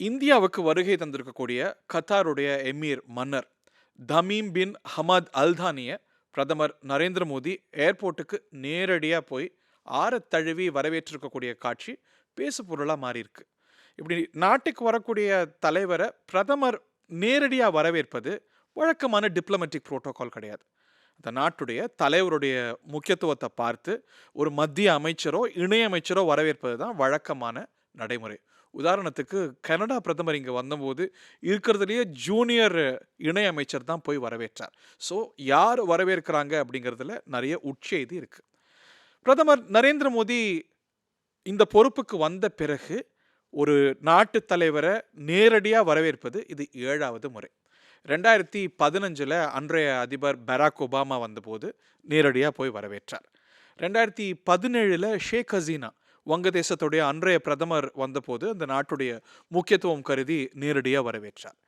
இந்தியாவுக்கு வருகை தந்திருக்கக்கூடிய கத்தாருடைய எமீர் மன்னர் தமீம் பின் ஹமத் அல்தானிய பிரதமர் நரேந்திர மோடி ஏர்போர்ட்டுக்கு நேரடியாக போய் ஆற தழுவி வரவேற்றிருக்கக்கூடிய காட்சி பேசு பொருளாக மாறியிருக்கு. இப்படி நாட்டுக்கு வரக்கூடிய தலைவரை பிரதமர் நேரடியாக வரவேற்பது வழக்கமான டிப்ளமேட்டிக் புரோட்டோகால் கிடையாது. அந்த நாட்டுடைய தலைவருடைய முக்கியத்துவத்தை பார்த்து ஒரு மத்திய அமைச்சரோ இணையமைச்சரோ வரவேற்பது தான் வழக்கமான நடைமுறை. உதாரணத்துக்கு கனடா பிரதமர் இங்கே வந்தபோது இருக்கிறதுலையே ஜூனியர் இணையமைச்சர் தான் போய் வரவேற்றார். ஸோ யார் வரவேற்கிறாங்க அப்படிங்கிறதுல நிறைய உட்செய்தி இருக்குது பிரதமர் நரேந்திர மோடி இந்த பொறுப்புக்கு வந்த பிறகு ஒரு நாட்டு தலைவரை நேரடியாக வரவேற்பது இது ஏழாவது முறை. ரெண்டாயிரத்தி பதினஞ்சில் அன்றைய அதிபர் பராக் ஒபாமா வந்தபோது நேரடியாக போய் வரவேற்றார். ரெண்டாயிரத்தி பதினேழில் ஷேக் ஹசீனா வங்கதேசத்துடைய அன்றைய பிரதமர் வந்தபோது அந்த நாட்டுடைய முக்கியத்துவம் கருதி நேரடியாக வரவேற்றார்.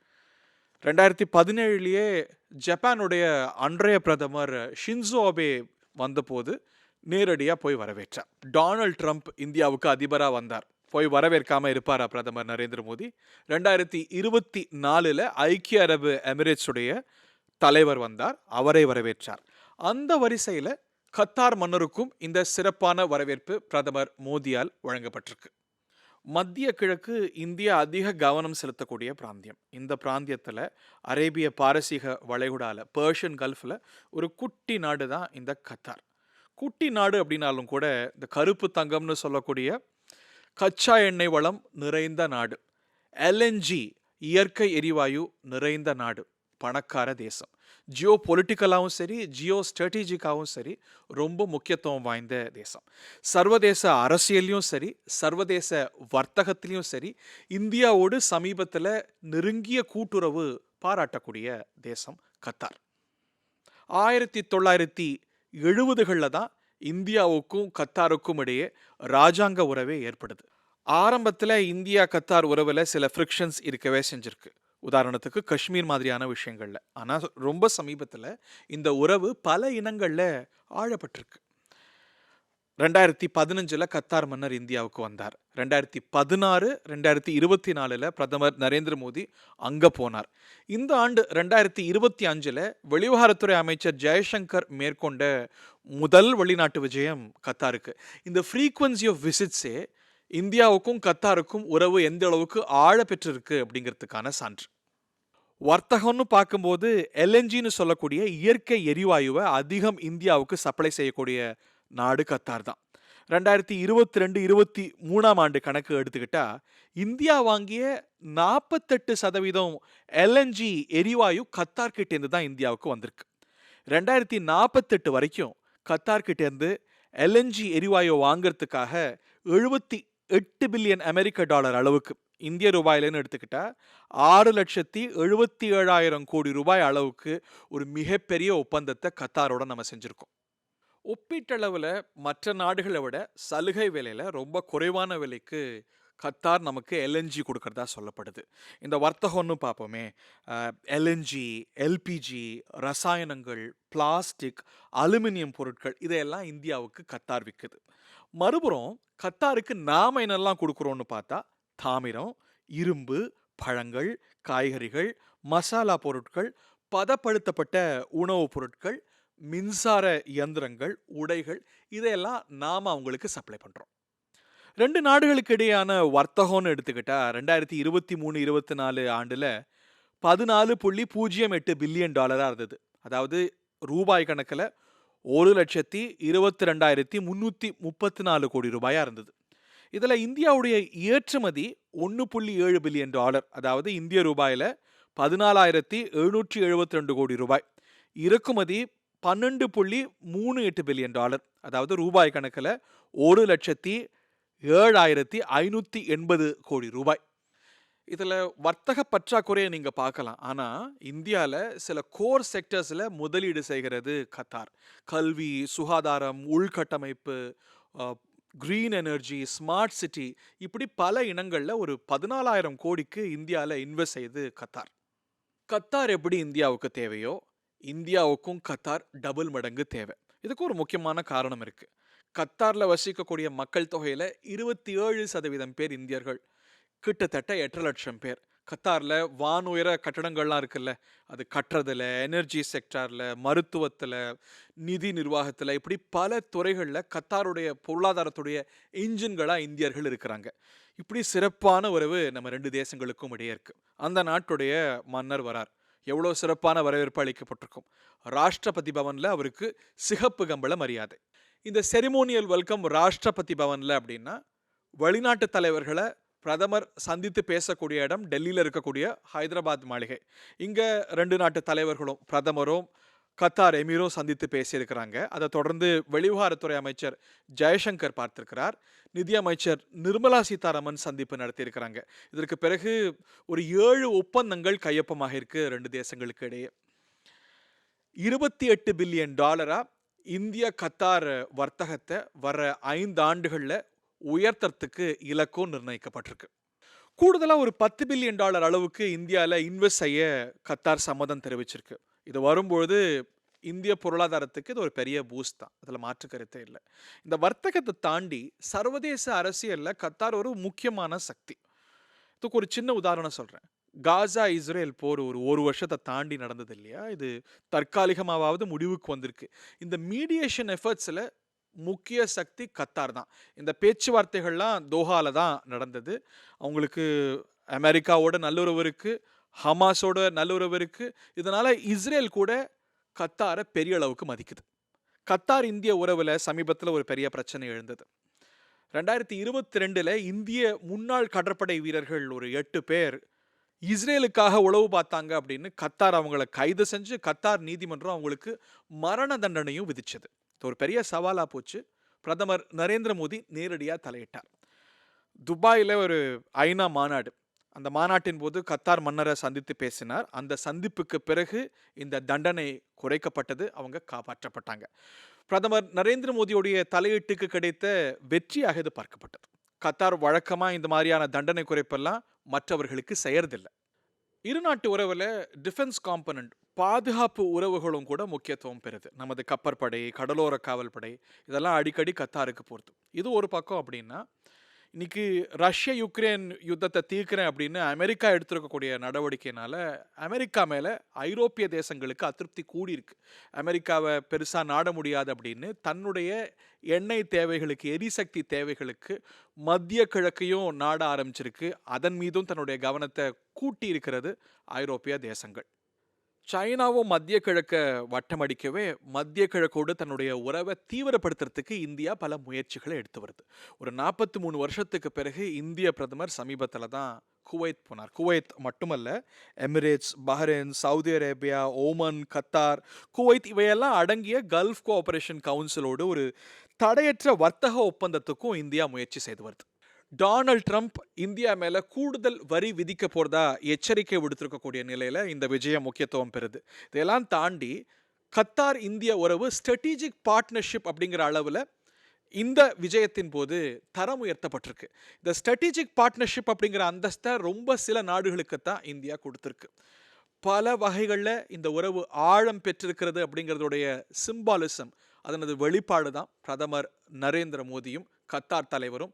ரெண்டாயிரத்தி பதினேழுலேயே ஜப்பானுடைய அன்றைய பிரதமர் ஷின்சோ அபே வந்தபோது நேரடியாக போய் வரவேற்றார். டொனால்ட் ட்ரம்ப் இந்தியாவுக்கு அதிபராக வந்தார். போய் வரவேற்காமல் இருப்பாரா பிரதமர் நரேந்திர மோடி? ரெண்டாயிரத்தி இருபத்தி நாலில் ஐக்கிய அரபு எமிரேட்ஸுடைய தலைவர் வந்தார். அவரை வரவேற்றார். அந்த வரிசையில் கத்தார் மன்னருக்கும் இந்த சிறப்பான வரவேற்பு பிரதமர் மோடியால் வழங்கப்பட்டிருக்கு. மத்திய கிழக்கு இந்தியா அதிக கவனம் செலுத்தக்கூடிய பிராந்தியம். இந்த பிராந்தியத்தில் அரேபிய பாரசீக வளைகுடால பேர்ஷியன் கல்ஃபில் ஒரு குட்டி நாடு தான் இந்த கத்தார். குட்டி நாடு அப்படின்னாலும் கூட இந்த கருப்பு தங்கம்னு சொல்லக்கூடிய கச்சா எண்ணெய் வளம் நிறைந்த நாடு. எல்என்ஜி இயற்கை எரிவாயு நிறைந்த நாடு. பணக்கார தேசம். ஜியோ பொலிட்டிக்கலாகவும் சரி ஜியோ ஸ்ட்ராட்டஜிக்காகவும் சரி ரொம்ப முக்கியத்துவம் வாய்ந்த தேசம். சர்வதேச அரசியல்லையும் சரி சர்வதேச வர்த்தகத்திலையும் சரி இந்தியாவோடு சமீபத்தில் நெருங்கிய கூட்டுறவு பாராட்டக்கூடிய தேசம் கத்தார். ஆயிரத்தி தொள்ளாயிரத்தி எழுபதுகளில் தான் இந்தியாவுக்கும் கத்தாருக்கும் இடையே ராஜாங்க உறவே ஏற்படுது. ஆரம்பத்தில் இந்தியா கத்தார் உறவில் சில ஃப்ரிக்ஷன்ஸ் இருக்கவே செஞ்சிருக்கு. உதாரணத்துக்கு காஷ்மீர் மாதிரியான விஷயங்கள்ல. ஆனால் ரொம்ப சமீபத்தில் இந்த உறவு பல இனங்களில் ஆழப்பட்டிருக்கு. ரெண்டாயிரத்தி பதினஞ்சில் கத்தார் மன்னர் இந்தியாவுக்கு வந்தார். ரெண்டாயிரத்தி பதினாறு ரெண்டாயிரத்தி இருபத்தி நாலில் பிரதமர் நரேந்திர மோடி அங்கே போனார். இந்த ஆண்டு ரெண்டாயிரத்தி இருபத்தி அஞ்சில் வெளிவகாரத்துறை அமைச்சர் ஜெயசங்கர் மேற்கொண்ட முதல் வெளிநாட்டு விஜயம் கத்தாருக்கு. இந்த ஃப்ரீக்வன்சி ஆஃப் விசிட்ஸே இந்தியாவுக்கும் கத்தாருக்கும் உறவு எந்த அளவுக்கு ஆழ பெற்றிருக்கு அப்படிங்கிறதுக்கான சான்று. வர்த்தகம்னு பார்க்கும்போது எல்என்ஜின்னு சொல்லக்கூடிய இயற்கை எரிவாயுவை அதிகம் இந்தியாவுக்கு சப்ளை செய்யக்கூடிய நாடு கத்தார் தான். ரெண்டாயிரத்தி இருபத்தி ரெண்டு இருபத்தி மூணாம் ஆண்டு கணக்கு எடுத்துக்கிட்டா இந்தியா வாங்கிய நாற்பத்தெட்டு சதவீதம் எல்என்ஜி எரிவாயு கத்தார்கிட்டேருந்து தான் இந்தியாவுக்கு வந்திருக்கு. ரெண்டாயிரத்தி நாற்பத்தெட்டு வரைக்கும் கத்தார்கிட்டேருந்து எல்என்ஜி எரிவாயு வாங்குறதுக்காக எழுபத்தி எட்டு பில்லியன் அமெரிக்க டாலர் அளவுக்கு இந்திய ரூபாயிலன்னு எடுத்துக்கிட்டால் ஆறு லட்சத்தி எழுபத்தி ஏழாயிரம் கோடி ரூபாய் அளவுக்கு ஒரு மிகப்பெரிய ஒப்பந்தத்தை கத்தாரோட நம்ம செஞ்சுருக்கோம். ஒப்பீட்டளவில் மற்ற நாடுகளை விட சலுகை விலையில் ரொம்ப குறைவான விலைக்கு கத்தார் நமக்கு எல்என்ஜி கொடுக்கறதா சொல்லப்படுது. இந்த வர்த்தகம்னு பார்ப்போமே. எல்என்ஜி எல்பிஜி ரசாயனங்கள் பிளாஸ்டிக் அலுமினியம் பொருட்கள் இதையெல்லாம் இந்தியாவுக்கு கத்தார் விற்குது மறுபுறம் கத்தாருக்கு நாம் என்னெல்லாம் கொடுக்குறோன்னு பார்த்தா தாமிரம் இரும்பு பழங்கள் காய்கறிகள் மசாலா பொருட்கள் பதப்படுத்தப்பட்ட உணவுப் பொருட்கள் மின்சார இயந்திரங்கள் உடைகள் இதையெல்லாம் நாம் அவங்களுக்கு சப்ளை பண்ணுறோம் ரெண்டு நாடுகளுக்கு இடையான வர்த்தகம்னு எடுத்துக்கிட்டா ரெண்டாயிரத்தி இருபத்தி மூணு இருபத்தி நாலு ஆண்டில் பதினாலு புள்ளி பூஜ்ஜியம் எட்டு பில்லியன் டாலராக இருந்தது. அதாவது ரூபாய் கணக்கில் ஒரு லட்சத்தி இருபத்தி ரெண்டாயிரத்தி முந்நூற்றி முப்பத்தி நாலு கோடி ரூபாயாக இருந்தது. இதில் இந்தியாவுடைய ஏற்றுமதி ஒன்று புள்ளி ஏழு பில்லியன் டாலர் அதாவது இந்திய ரூபாயில் பதினாலாயிரத்தி எழுநூற்றி எழுபத்தி ரெண்டு கோடி ரூபாய். இறக்குமதி பன்னெண்டு புள்ளி மூணு எட்டு பில்லியன் டாலர் அதாவது ரூபாய் கணக்கில் ஒரு லட்சத்தி ஏழாயிரத்தி ஐநூற்றி எண்பது கோடி ரூபாய். இதில் வர்த்தக பற்றாக்குறையை நீங்கள் பார்க்கலாம். ஆனால் இந்தியாவில் சில கோர் செக்டர்ஸில் முதலீடு செய்கிறது கத்தார். கல்வி சுகாதாரம் உள்கட்டமைப்பு க்ரீன் எனர்ஜி ஸ்மார்ட் சிட்டி இப்படி பல இனங்களில் ஒரு பதினாலாயிரம் கோடிக்கு இந்தியாவில் இன்வெஸ்ட் செய்து கத்தார். கத்தார் எப்படி இந்தியாவுக்கு தேவையோ இந்தியாவுக்கும் கத்தார் டபுள் மடங்கு தேவை. இதுக்கு ஒரு முக்கியமான காரணம் இருக்குது கத்தாரில் வசிக்கக்கூடிய மக்கள் தொகையில் இருபத்தி ஏழு சதவீதம் பேர் இந்தியர்கள். கிட்டத்தட்ட எட்டரை லட்சம் பேர். கத்தாரில் வானுயர கட்டடங்கள்லாம் இருக்குல்ல அது கட்டுறதுல எனர்ஜி செக்டாரில் மருத்துவத்தில் நிதி நிர்வாகத்தில் இப்படி பல துறைகளில் கத்தாருடைய பொருளாதாரத்துடைய இன்ஜின்களாக இந்தியர்கள் இருக்கிறாங்க. இப்படி சிறப்பான உறவு நம்ம ரெண்டு தேசங்களுக்கும் இடையே இருக்கு. அந்த நாட்டுடைய மன்னர் வரார். எவ்வளோ சிறப்பான வரவேற்பு அளிக்கப்பட்டிருக்கும். ராஷ்டிரபதி பவனில் அவருக்கு சிகப்பு கம்பள மரியாதை. இந்த செரிமோனியல் வெல்கம் ராஷ்டிரபதி பவனில் அப்படின்னா வெளிநாட்டு தலைவர்களை பிரதமர் சந்தித்து பேசக்கூடிய இடம் டெல்லியில் இருக்கக்கூடிய ஹைதராபாத் மாளிகை. இங்கே ரெண்டு நாட்டு தலைவர்களும் பிரதமரும் கத்தார் எமீரும் சந்தித்து பேசியிருக்கிறாங்க. அதை தொடர்ந்து வெளிவிவகாரத்துறை அமைச்சர் ஜெயசங்கர் பார்த்திருக்கிறார். நிதியமைச்சர் நிர்மலா சீதாராமன் சந்திப்பு நடத்தியிருக்கிறாங்க. இதற்கு பிறகு ஒரு ஏழு ஒப்பந்தங்கள் கையொப்பமாக இருக்கு ரெண்டு தேசங்களுக்கு இடையே. இருபத்தி எட்டு பில்லியன் டாலரா இந்திய கத்தார் வர்த்தகத்தை வர ஐந்து ஆண்டுகளில் உயர்த்தறதுக்கு இலக்கும் நிர்ணயிக்கப்பட்டிருக்கு. கூடுதலாக ஒரு பத்து பில்லியன் டாலர் அளவுக்கு இந்தியாவில் இன்வெஸ்ட் செய்ய கத்தார் சம்மதம் தெரிவிச்சிருக்கு. இது வரும்பொழுது இந்திய பொருளாதாரத்துக்கு இது ஒரு பெரிய பூஸ்ட் தான். அதில் மாற்று கருத்தே இல்லை. இந்த வர்த்தகத்தை தாண்டி சர்வதேச அரசியலில் கத்தார் ஒரு முக்கியமான சக்தி. இதுக்கு ஒரு சின்ன உதாரணம் சொல்கிறேன் காசா இஸ்ரேல் போர் ஒரு ஒரு வருஷத்தை தாண்டி நடந்தது இல்லையா? இது தற்காலிகமாவது முடிவுக்கு வந்திருக்கு. இந்த மீடியேஷன் எஃபர்ட்ஸில் முக்கிய சக்தி கத்தார் தான். இந்த பேச்சுவார்த்தைகள்லாம் தோஹால தான் நடந்தது. அவங்களுக்கு அமெரிக்காவோட நல்லுறவு இருக்குது ஹமாஸோட நல்லுறவு இருக்கு. இதனால இஸ்ரேல் கூட கத்தாரை பெரிய அளவுக்கு மதிக்குது. கத்தார் இந்திய உறவில் சமீபத்தில் ஒரு பெரிய பிரச்சனை எழுந்தது. ரெண்டாயிரத்தி இருபத்தி ரெண்டில் இந்திய முன்னாள் கடற்படை வீரர்கள் ஒரு எட்டு பேர் இஸ்ரேலுக்காக உளவு பார்த்தாங்க அப்படின்னு கத்தார் அவங்கள கைது செஞ்சு கத்தார் நீதிமன்றம் அவங்களுக்கு மரண தண்டனையும் விதிச்சது. ஒரு பெரிய சவாலாக போச்சு. பிரதமர் நரேந்திர மோடி நேரடியாக தலையிட்டார். துபாயில் ஒரு ஐநா மாநாடு. அந்த மாநாட்டின் போது கத்தார் மன்னரை சந்தித்து பேசினார். அந்த சந்திப்புக்கு பிறகு இந்த தண்டனை குறைக்கப்பட்டது. அவங்க காப்பாற்றப்பட்டாங்க. பிரதமர் நரேந்திர மோடியுடைய தலையீட்டுக்கு கிடைத்த வெற்றியாக இது பார்க்கப்பட்டது. கத்தார் வழக்கமாக இந்த மாதிரியான தண்டனை குறைப்பெல்லாம் மற்றவர்களுக்கு செய்யறதில்லை. இரு நாட்டு உறவில் டிஃபென்ஸ் காம்பனண்ட் பாதுகாப்பு உறவுகளும் கூட முக்கியத்துவம் பெறுது. நமது கப்பற்படை கடலோர காவல் படை இதெல்லாம் அடிக்கடி கத்தாருக்கு போகிறது இது ஒரு பக்கம் அப்படின்னா இன்னைக்கு ரஷ்ய யுக்ரைன் யுத்தத்தை தீர்க்கிறேன் அப்படின்னு அமெரிக்கா எடுத்திருக்கக்கூடிய நடவடிக்கைனால அமெரிக்கா மேலே ஐரோப்பிய தேசங்களுக்கு அதிருப்தி கூடியிருக்கு. அமெரிக்காவை பெருசாக நாட முடியாது அப்படின்னு தன்னுடைய எண்ணெய் தேவைகளுக்கு எரிசக்தி தேவைகளுக்கு மத்திய கிழக்கையும் நாட ஆரம்பிச்சிருக்கு. அதன் மீதும் தன்னுடைய கவனத்தை கூட்டி இருக்கிறது ஐரோப்பிய தேசங்கள். சைனாவும் மத்திய கிழக்க வட்டமடிக்கவே மத்திய கிழக்கோடு தன்னுடைய உறவை தீவிரப்படுத்துறதுக்கு இந்தியா பல முயற்சிகளை எடுத்து வருது. ஒரு நாற்பத்தி மூணு வருஷத்துக்கு பிறகு இந்திய பிரதமர் சமீபத்தில் தான் குவைத் போனார். குவைத் மட்டுமல்ல Emirates Bahrain Saudi Arabia Oman Qatar Kuwait இவையெல்லாம் அடங்கிய கல்ஃப் கோஆபரேஷன் கவுன்சிலோடு ஒரு தடையற்ற வர்த்தக ஒப்பந்தத்துக்கும் இந்தியா முயற்சி செய்து வருது. டொனால்ட் ட்ரம்ப் இந்தியா மேல கூடுதல் வரி விதிக்க போறதா எச்சரிக்கை விடுத்திருக்கக்கூடிய நிலையில இந்த விஜயம் முக்கியத்துவம் பெறுது. இதெல்லாம் தாண்டி கத்தார் இந்திய உறவு ஸ்ட்ராட்டஜிக் பார்ட்னர்ஷிப் அப்படிங்கிற அளவில் இந்த விஜயத்தின் போது தரம் உயர்த்தப்பட்டிருக்கு. இந்த ஸ்ட்ராட்டஜிக் பார்ட்னர்ஷிப் அப்படிங்கிற அந்தஸ்தை ரொம்ப சில நாடுகளுக்கு தான் இந்தியா கொடுத்துருக்கு. பல வகைகளில் இந்த உறவு ஆழம் பெற்றிருக்கிறது அப்படிங்கிறதுடைய சிம்பாலிசம் அதனது வெளிப்பாடு தான் பிரதமர் நரேந்திர மோடியும் கத்தார் தலைவரும்